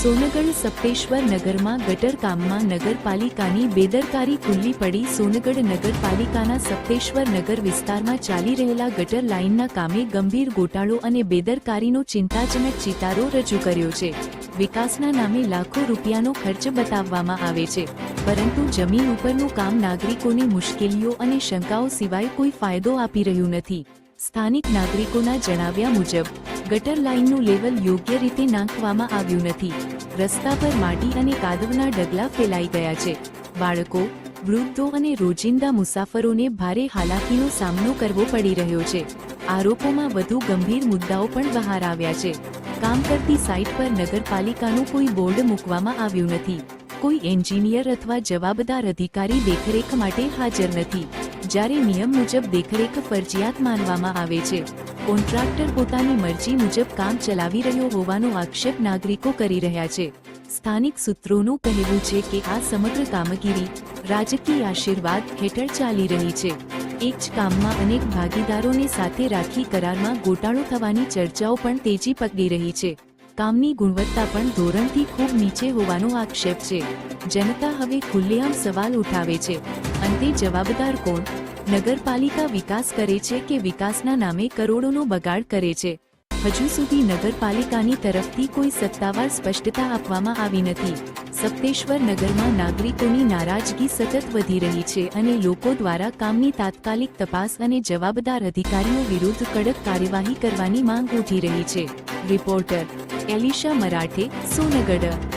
સોનગઢ સપ્તેશ્વર નગરમાં ગટર કામમાં નગરપાલિકાની બેદરકારી ખુલ્લી પડી સોનગઢ નગરપાલિકાના સપ્તેશ્વર નગર વિસ્તારમાં ચાલી રહેલા ગટર લાઇનના કામે ગંભીર ગોટાળો અને બેદરકારીનો ચિંતાજનક ચિતારો રજૂ કર્યો છે. વિકાસના નામે લાખો રૂપિયાનો ખર્ચ બતાવવામાં આવે છે. પરંતુ જમીન ઉપરનું કામ નાગરિકોને મુશ્કેલીઓ અને શંકાઓ સિવાય કોઈ ફાયદો આપી રહ્યું નથી. સ્થાનિક નાગરિકોના જણાવ્યા મુજબ, ગટર લાઇનનું લેવલ યોગ્ય રીતે નાંખવામાં આવ્યું નથી. રસ્તા પર માટી અને કાદવના ડગલા ફેલાઈ ગયા છે. બાળકો, વૃદ્ધો અને રોજિંદા મુસાફરોને ભારે હાલાકીનો સામનો કરવો પડી રહ્યો છે. આરોપોમાં વધુ ગંભીર મુદ્દાઓ પણ બહાર આવ્યા છે. કામ કરતી સાઇટ પર નગરપાલિકાનું કોઈ બોર્ડ મૂકવામાં આવ્યું નથી. કોઈ એન્જિનિયર અથવા જવાબદાર અધિકારી દેખરેખ માટે હાજર નથી. જ્યારે નિયમ મુજબ દેખરેખ ફરજિયાત માનવામાં આવે છે. કોન્ટ્રાક્ટર પોતાની મરજી મુજબ કામ ચલાવી રહ્યો હોવાનો આક્ષેપ નાગરિકો કરી રહ્યા છે. સ્થાનિક સૂત્રોનું કહેવું છે કે આ સમગ્ર કામગીરી રાજકીય આશીર્વાદ હેઠળ ચાલી રહી છે. એક જ કામમાં અનેક ભાગીદારોને સાથે રાખી કરારમાં ગોટાળો થવાની ચર્ચાઓ પણ તેજી પકડી રહી છે. કામની ગુણવત્તા પણ ધોરણથી ખૂબ નીચે હોવાનો આક્ષેપ છે. જનતા હવે ખુલ્લેઆમ સવાલ ઉઠાવે છે. અંતે જવાબદાર કોણ? નગરપાલિકા વિકાસ કરે છે કે વિકાસના નામે કરોડોનો બગાડ કરે છે. હજુ સુધી નગરપાલિકાની તરફથી કોઈ સત્તાવાર સ્પષ્ટતા આપવામાં આવી નથી. સપ્તેશ્વર નગરમાં નાગરિકોની નારાજગી સતત વધી રહી છે અને લોકો દ્વારા કામની તાત્કાલિક તપાસ અને જવાબદાર અધિકારીઓ વિરુદ્ધ કડક કાર્યવાહી કરવાની માંગ ઉઠી રહી છે. રિપોર્ટર એલિશા મરાઠે, સોનગઢ.